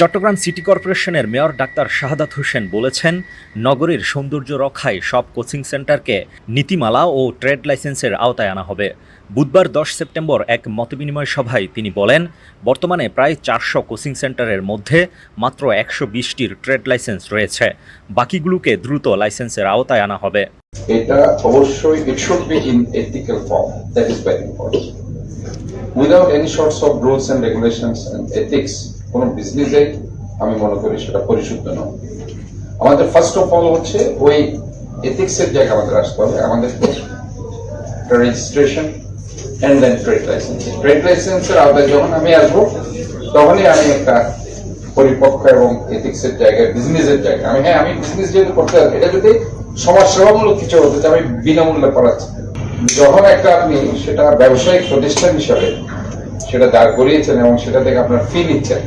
Chittagong city কর্পোরেশনের mayor doctor Shahadat Hossain বলেছেন, নগরীর সৌন্দর্য রক্ষায় সব কোচিং সেন্টারকে নীতিমালা ও ট্রেড লাইসেন্সের আওতায় আনা হবে। বুধবার দশ সেপ্টেম্বর এক মতবিনিময় সভায় তিনি বলেন, বর্তমানে প্রায় চারশো কোচিং সেন্টারের মধ্যে মাত্র একশো বিশটির ট্রেড লাইসেন্স রয়েছে। বাকিগুলোকে দ্রুত লাইসেন্সের আওতায় আনা হবে। এটা অবশ্যই it should be in ethical form that is very important without any shorts of rules and regulations and ethics কোন বিজনেসে আমি মনে করি সেটা পরিশুদ্ধ নয়। আমাদের ফার্স্ট অফ অল হচ্ছে ওই এথিক্স এর জায়গায় আমাদের আসতে হবে। আমাদের registration and then trade license trade লাইসেন্সের আওতায় যখন আমি আসব, তখনই আমি একটা পরিপক্ক এবং এথিক্স এর জায়গায় বিজনেসের জায়গায়। আমি হ্যাঁ আমি বিজনেস যেহেতু করতে পারি এটা যদি সমাজ সেবামূলক কিছু হতে আমি বিনামূল্যে পড়াচ্ছি যখন একটা আপনি সেটা ব্যবসায়িক প্রতিষ্ঠান হিসাবে সেটা দাঁড় করিয়েছেন এবং সেটা থেকে আপনার ফি নিচ্ছেন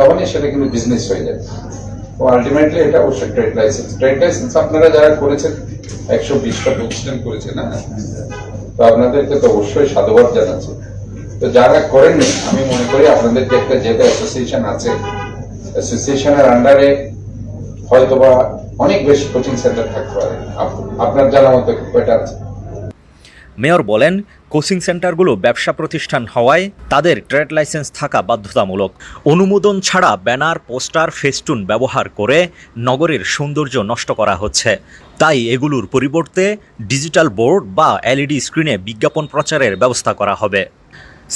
তখনই সেটা কিন্তু বিজনেস হয়ে যায়। তো আলটিমেটলি এটা অবশ্যই ট্রেড লাইসেন্স ট্রেড লাইসেন্স আপনারা যারা করেছেন, একশো বিশটা প্রতিষ্ঠান করেছেন না তো আপনাদেরকে তো অবশ্যই সাধুবাদ জানাচ্ছি। তো যারা করেননি, আমি মনে করি আপনাদের যে একটা যেটা অ্যাসোসিয়েশন আছে অ্যাসোসিয়েশনের আন্ডারে হয়তোবা অনেক বেশি কোচিং সেন্টার থাকতে পারে। আপনার জানা মতো কয়টা আছে। মেয়র বলেন কোচিং সেন্টারগুলো ব্যবসা প্রতিষ্ঠান হওয়ায় তাদের ট্রেড লাইসেন্স থাকা বাধ্যতামূলক। অনুমোদন ছাড়া ব্যানার, পোস্টার, ফেস্টুন ব্যবহার করে নগরের সৌন্দর্য নষ্ট করা হচ্ছে। তাই এগুলোর পরিবর্তে ডিজিটাল বোর্ড বা এলইডি স্ক্রিনে বিজ্ঞাপন প্রচারের ব্যবস্থা করা হবে।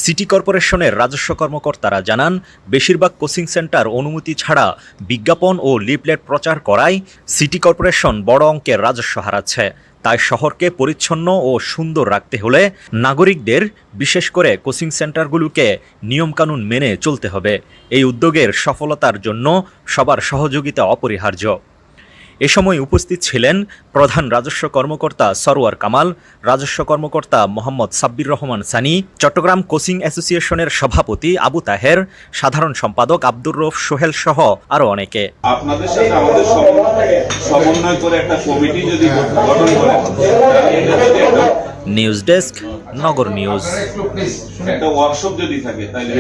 সিটি কর্পোরেশনের রাজস্ব কর্মকর্তারা জানান, বেশিরভাগ কোচিং সেন্টার অনুমতি ছাড়া বিজ্ঞাপন ও লিফলেট প্রচার করায় সিটি কর্পোরেশন বড় অঙ্কের রাজস্ব হারাচ্ছে। তাই শহরকে পরিচ্ছন্ন ও সুন্দর রাখতে হলে নাগরিকদের, বিশেষ করে কোচিং সেন্টারগুলোকে নিয়মকানুন মেনে চলতে হবে। এই উদ্যোগের সফলতার জন্য সবার সহযোগিতা অপরিহার্য। এ সময় উপস্থিত ছিলেন প্রধান রাজস্ব কর্মকর্তা সরোয়ার কামাল রাজস্ব কর্মকর্তা মোহাম্মদ সাব্বির রহমান সানি চট্টগ্রাম কোচিং অ্যাসোসিয়েশনের সভাপতি আবু তাহের সাধারণ সম্পাদক আব্দুর রফ সোহেল সহ আরও অনেকে। আপনাদের সাথে আমাদের সমন্বয় করে একটা কমিটি যদি গঠন করেন নিউজ ডেস্ক নগর নিউজ। একটু ওয়ার্কশপ যদি থাকে তাহলে